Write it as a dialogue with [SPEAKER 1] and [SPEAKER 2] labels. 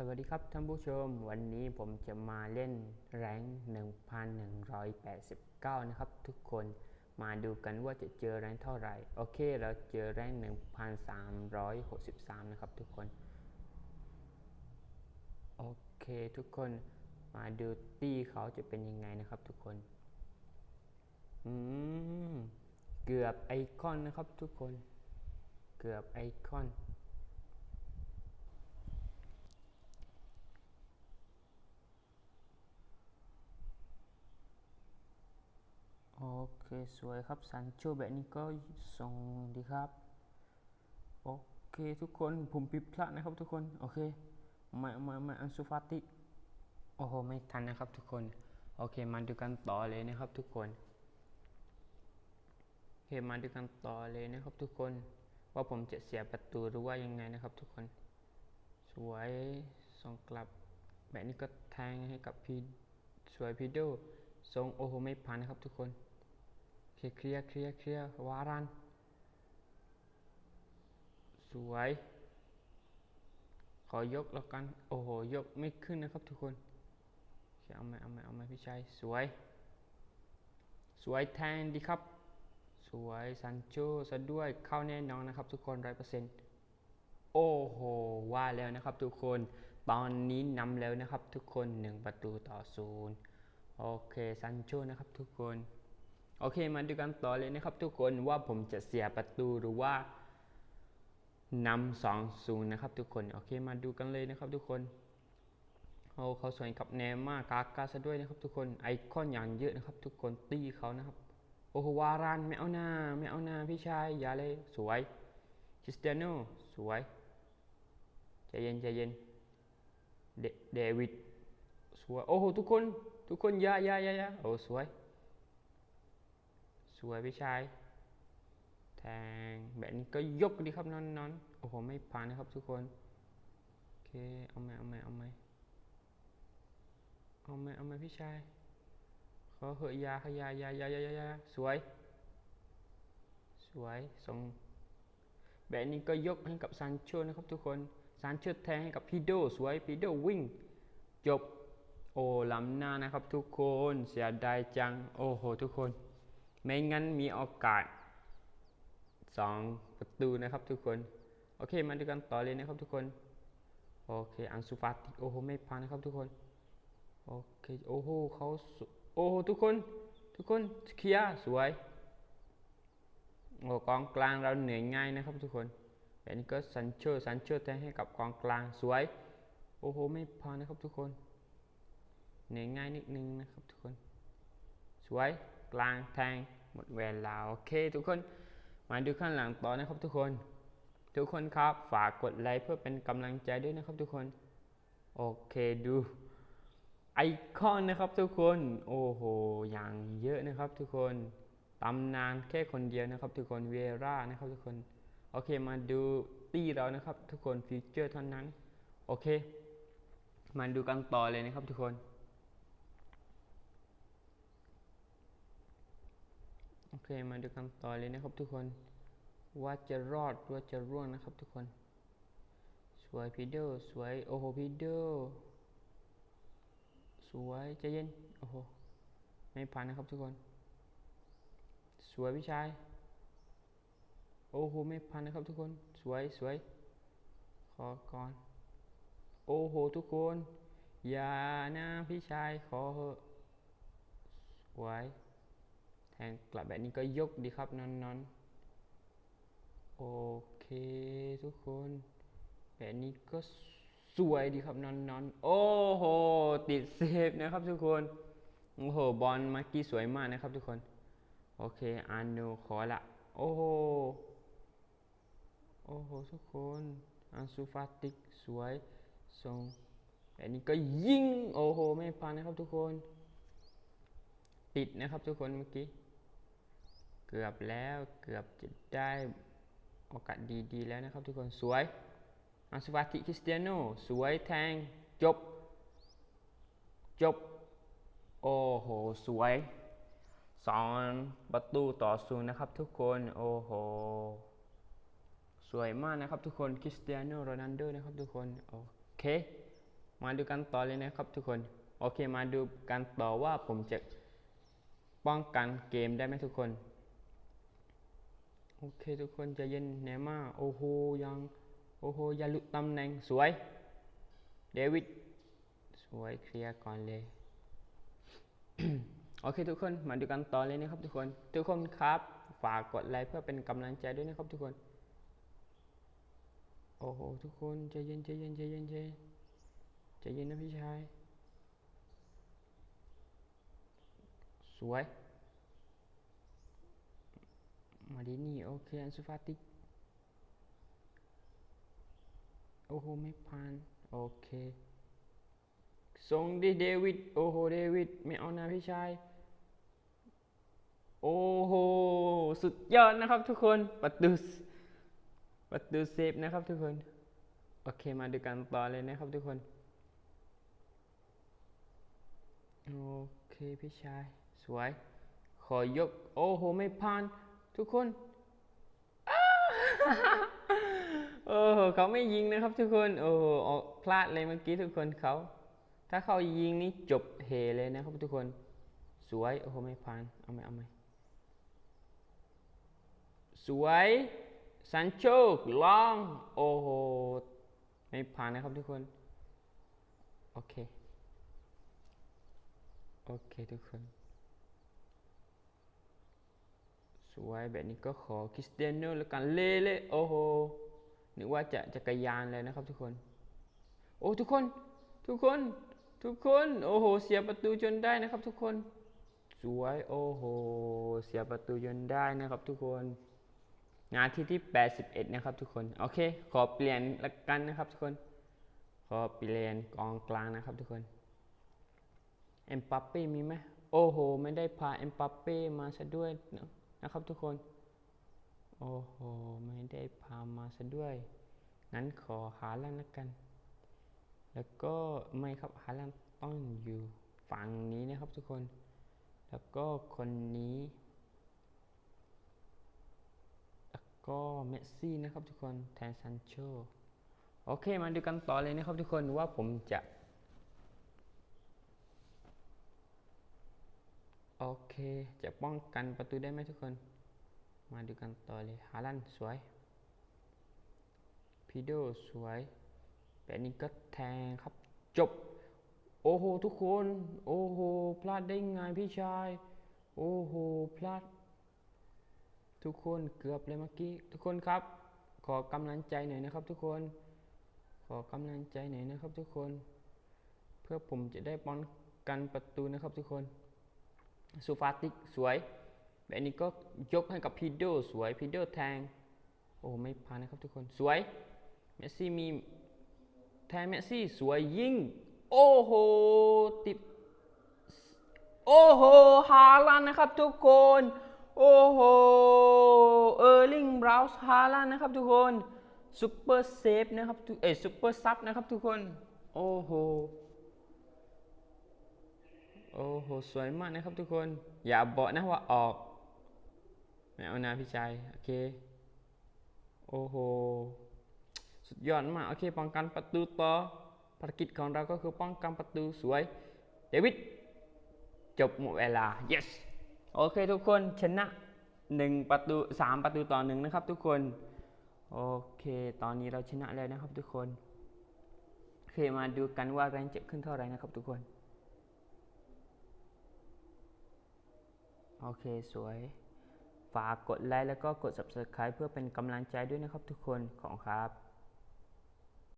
[SPEAKER 1] สวัสดีครับท่านผู้ชม วันนี้ผมจะมาเล่นแรง1189 นะครับ ทุกคนมาดูกันว่าจะเจอแรงเท่าไหร่ โอเค เราเจอแรง1363 นะครับทุกคน โอเคทุกคนมาดูตี้เขาจะเป็นยังไงนะครับทุกคน อืม เกือบไอคอนนะครับทุกคน เกือบไอคอน เคสวยครับซันโชแบบนี้ก็ส่งดีครับ โอเคทุกคนผมผิดพลาดนะครับทุกคน โอเคมามามาอันสุฟาติโอ้โหไม่ทันนะครับทุกคน โอเคมาดูกันต่อเลยนะครับทุกคนโอเคมาดูกันต่อเลยนะครับทุกคน ว่าผมจะเสียประตูหรือว่ายังไงนะครับทุกคน สวยส่งกลับแบบนี้ก็แทงให้กับพี่สวยพี่โดทรงโอ้โหไม่ผ่านนะครับทุกคน เคเคลียร์เคลียร์เคลียร์วารัน สวย ขอยกแล้วกัน โอ้โห ยกไม่ขึ้นนะครับทุกคนเคเอาไหมเอาไหมเอาไหมพี่ชาย สวย สวยแทนดีครับ สวยซันโชซะด้วยเข้าแน่นอนนะครับ ทุกคนร้อยเปอร์เซ็นต์โอ้โห ว่าแล้วนะครับทุกคน ตอนนี้นำแล้วนะครับทุกคน 1 ประตูต่อศูนย์โอเคซันโชนะครับทุกคน โอเคมาดูกันต่อเลยนะครับ ทุกคนว่าผมจะเสียประตูหรือว่านำสองศูนย์นะครับ ทุกคนโอเคมาดูกันเลยนะครับ ทุกคนโอ้เขาสวยกับแนมมากกากาซะด้วยนะครับ ทุกคนไอคอนอย่างเยอะนะครับ ทุกคนตีเขานะครับโอ้โหวารันไม่เอาหน้าไม่เอาหน้าพี่ชายอย่าเลยสวยคริสเตียโนสวยใจเย็นใจเย็นเดวิดสวยโอ้โหทุกคน ทุกคนยายายาอย่าโอ้สวย สวยพี่ชายแทงแบบนี้ก็ยกดีครับนอนนอนโอ้โหไม่ผ่านนะครับทุกคนโอเคเอาไหมเอาไหมเอาไหมเอาไหมเอาไหมพี่ชายขอเหอะยาขยายายายายาสวย สวยส่งแบบนี้ก็ยกให้กับซานโชนะครับทุกคนซานโชแทงให้กับพีโดสวยพีโดวิ่ง จบโอ้ล้ำหน้านะครับทุกคนเสียดายจัง โอ้โหทุกคน ไม่งั้นมีโอกาส 2 ประตูนะครับทุกคน โอเค มาดูกันต่อเลยนะครับทุกคน โอเค อังสุฟาติโอ้โห ไม่ผ่านะครับทุกคน โอเค โอ้โหเขาโอ้โห ทุกคน ทุกคน เคลียร์สวยโอ้กองกลางเราเหนื่อยง่ายนะครับทุกคนแบบนี้ก็สันเชอร์สันเชอร์แทนให้กับกองกลางสวย โอ้โห ไม่ผ่านะครับทุกคน เหนื่อยง่ายนิดนึงนะครับทุกคน สวย กลางแทง หมดเวลาโอเคทุกคน มาดูข้างหลังต่อนะครับทุกคน ทุกคนครับฝากกดไลค์เพื่อเป็นกำลังใจด้วยนะครับทุกคน โอเคดูไอคอนนะครับทุกคน โอ้โห อย่างเยอะนะครับทุกคน ตำนานแค่คนเดียวนะครับทุกคน เวรานะครับทุกคน โอเค มาดูตี้เรานะครับทุกคน ฟิวเจอร์เท่านั้น โอเค มาดูกันต่อเลยนะครับทุกคน โอ เคมาดูกันต่อเลยนะครับทุกคน ว่าจะรอดว่าจะร่วงนะครับทุกคน สวยพีเดอร์สวยโอ้โหพีเดอร์สวยใจเย็นโอ้โหไม่ผ่านนะครับทุกคน สวยพี่ชายโอ้โหไม่ผ่านนะครับทุกคน สวยสวยขอก่อนโอ้โหทุกคน อย่านะพี่ชายขอเหอะสวย แทงกลับแบบนี้ก็ยกดีครับนอนนอนโอเคทุกคน แบบนี้ก็สวยดีครับนอนนอนโอ้โหติดเซฟนะครับทุกคนโอ้โหบอลเมื่อกี้สวยมากนะครับทุกคน โอเคอานูขอละโอ้โหโอ้โหทุกคนอันซูฟาติกสวยทรงแบบนี้ก็ยิงโอ้โหไม่ผ่านนะครับทุกคน ติดนะครับทุกคนเมื่อกี้ เกือบแล้วเกือบจะได้โอกาสดีๆแล้วนะครับทุกคนสวยอันสฟาติคริสเตียโนสวยแทงจบ จบ โอ้โห สวยสองประตูต่อศูนย์นะครับทุกคนโอ้โห สวยมากนะครับทุกคนคริสเตียโนโรนัลโดนะครับทุกคนโอเค มาดูกันต่อเลยนะครับทุกคนโอเคมาดูกันต่อว่าผมจะป้องกันเกมได้ไหมทุกคน โอเคทุกคนใจะเย็นเนม่าโอ้โหยังโอ้โหอย่าหลุดตำแหน่งสวย เดวิดสวยเคลียร์ก่อนเลยโอเคทุกคนมาดูกันต่อเลยนะครับทุกคน ทุกคนครับฝากกดไลค์เพื่อเป็นกำลังใจด้วยนะครับทุกคน โอ้โหทุกคนใจเย็นใจเย็นใจเย็นใจเย็นใจเย็นนะพี่ชาย สวย มาดีนี่โอเคอันสุฟาติกโอ้โหไม่ผ่านโอเคส่งดิเดวิดโอ้โหเดวิดไม่เอานะพี่ชายโอ้โหสุดยอดนะครับทุกคนประตูประตูเซฟนะครับทุกคนโอเคมาดูกันต่อเลยนะครับทุกคนโอเคพี่ชายสวย ขอยก โอ้โห ไม่ผ่าน ทุกคนอ้าโอ้โหเขาไม่ยิงนะครับ ทุกคน โอ้โหออกพลาดเลยเมื่อกี้ทุกคนเขา ถ้าเขายิงนี่จบเฮเลยนะครับ ทุกคน สวย โอ้โหไม่ผ่าน เอาไหมเอาไหมสวยซันโชลอง โอ้โห ไม่ผ่านนะครับทุกคน โอเค โอเคทุกคน ส วยแบบนี้ก็ขอคริสเตียโนแล้วกันเล่เล่โอ้โหนึกว่าจะจักรยานเลยนะครับทุกคน โอ้ทุกคน ทุกคน ทุกคน โอ้โห เสียประตูจนได้นะครับ ทุกคน สวยโอ้โห เสียประตูจนได้นะครับ ทุกคนนาทีที่ 81 นะครับ ทุกคน โอเค ขอเปลี่ยนละกันนะครับ ทุกคน ขอเปลี่ยนกองกลางนะครับ ทุกคนเอ็มปัปเป้มีไหมโอ้โห ไม่ได้พาเอ็มปัปเป้มาซะด้วยเนาะ นะครับทุกคน โอ้โห ไม่ได้พามาซะด้วย งั้นขอหาลันละกัน แล้วก็ไม่ครับหาลันต้องอยู่ฝั่งนี้นะครับทุกคน แล้วก็คนนี้ แล้วก็เมสซี่นะครับทุกคน แทนซันโช โอเค มาดูกันต่อเลยนะครับทุกคนว่าผมจะ โอเค จะป้องกันประตูได้ไหมทุกคน มาดูกันต่อเลยฮาลันสวยพีโดสวยแบบนี้ก็แทงครับ จบ โอ้โห ทุกคน โอ้โห พลาดได้ไงพี่ชาย โอ้โห พลาด ทุกคนเกือบเลยเมื่อกี้ ทุกคนครับ ขอกำลังใจหน่อยนะครับ ทุกคน ขอกำลังใจหน่อยนะครับ ทุกคน เพื่อผมจะได้ป้องกันประตูนะครับทุกคน ซูฟาติกสวยแบบนี้ก็ยกให้กับพีโดสวยพีโดแทง โอ้ไม่ผ่านนะครับทุกคนสวยเมสซี่มีแทงเมสซี่สวยยิงโอ้โหติดโอ้โหฮาลันนะครับทุกคน โอ้โหเออร์ลิงบราวส์ฮาลันนะครับทุกคนซูเปอร์เซฟนะครับทุเอ้ซูเปอร์ซับนะครับทุกคน โอ้โห โอ้โหสวยมากนะครับทุกคน อย่าบอกนะว่าออกไม่เอานะพี่ชายโอเคโอ้โหสุดยอดมากโอเคป้องกันประตูต่อภารกิจของเราก็คือป้องกันประตูสวยเดวิดจบหมดเวลา yes โอเคทุกคนชนะ1ประตู3ประตูต่อหนึ่งนะครับทุกคนโอเค ตอนนี้เราชนะแล้วนะครับทุกคนโอเคมาดูกันว่าแรงเจ็บขึ้นเท่าไหร่นะครับทุกคน โอเคสวย ฝากกดไลค์แล้วก็กด subscribe เพื่อเป็นกำลังใจด้วยนะครับทุกคนของครับ